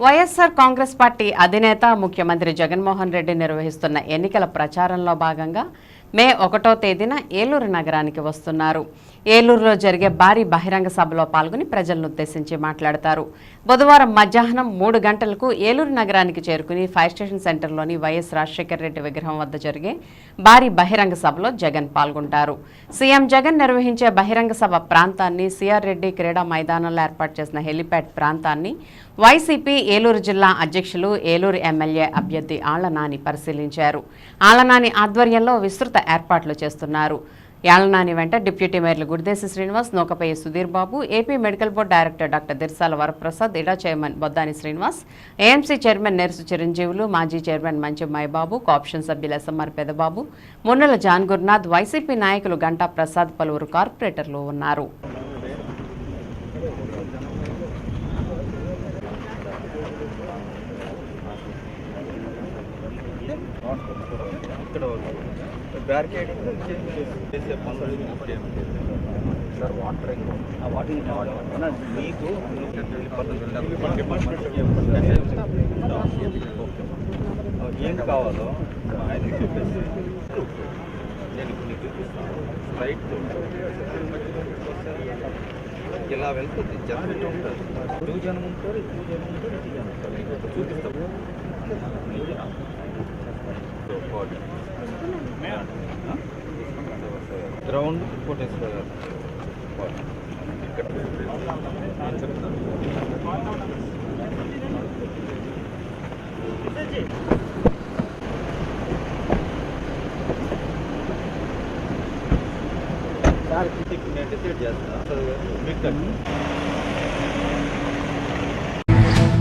YSR Congress party అధినేత ముఖ్యమంత్రి జగన్మోహన్ రెడ్డి నిర్వహిస్తున్న ఎన్నికల ప్రచారంలో భాగంగా మే ఒకటో తేదీన ఏలూరు నగరానికి వస్తున్నారు. ఏలూరులో జరిగే భారీ బహిరంగ సభలో పాల్గొని ప్రజలను ఉద్దేశించి మాట్లాడతారు. బుధవారం మధ్యాహ్నం మూడు గంటలకు ఏలూరు నగరానికి చేరుకుని ఫైర్ స్టేషన్ సెంటర్లోని వైఎస్ రాజశేఖర రెడ్డి విగ్రహం వద్ద జరిగే భారీ బహిరంగ సభలో జగన్ పాల్గొంటారు. సీఎం జగన్ నిర్వహించే బహిరంగ సభ ప్రాంతాన్ని సిఆర్ రెడ్డి క్రీడా మైదానంలో ఏర్పాటు చేసిన హెలిప్యాడ్ ప్రాంతాన్ని వైసీపీ ఏలూరు జిల్లా అధ్యక్షులు ఏలూరు ఎమ్మెల్యే అభ్యర్థి ఆళ్ళనాని పరిశీలించారు. ఆళ్ళనాని ఆధ్వర్యంలో విస్తృత ఏర్పాట్లు చేస్తున్నారు. యాళ్ళనాని వెంట deputy మేయర్లు Gudidesi Srinivas Nookapayya Sudheer Babu AP medical board director doctor Dirsala Varaprasad ఇడా chairman Boddani Srinivas AMC chairman Nersu Chiranjeevulu మాజీ చైర్మన్ మంచి మైబాబు కాప్షన్ సభ్యులు SMR Pedababu Munnela John Gurunath YCP నాయకులు గంటా ప్రసాద్ పలువురు కార్పొరేటర్లు ఉన్నారు. ఇక్కడ బ్యారికేడింగ్ చేసే పనులు సార్ వాటరింగ్ ఆ వాటరింగ్ మీకు ఏం కావాలో ఆయన చెప్పేసి నేను ఇప్పుడు చూపిస్తాను స్ట్రైట్ ఇలా వెళ్తుంది జనం ఉంటారు టూ జనం ఉంటారు టూ జనం ఉంటారు గ్రౌండ్ కోటేశ్వర గారు సార్ నేను డిసైడ్ చేస్తా మీకు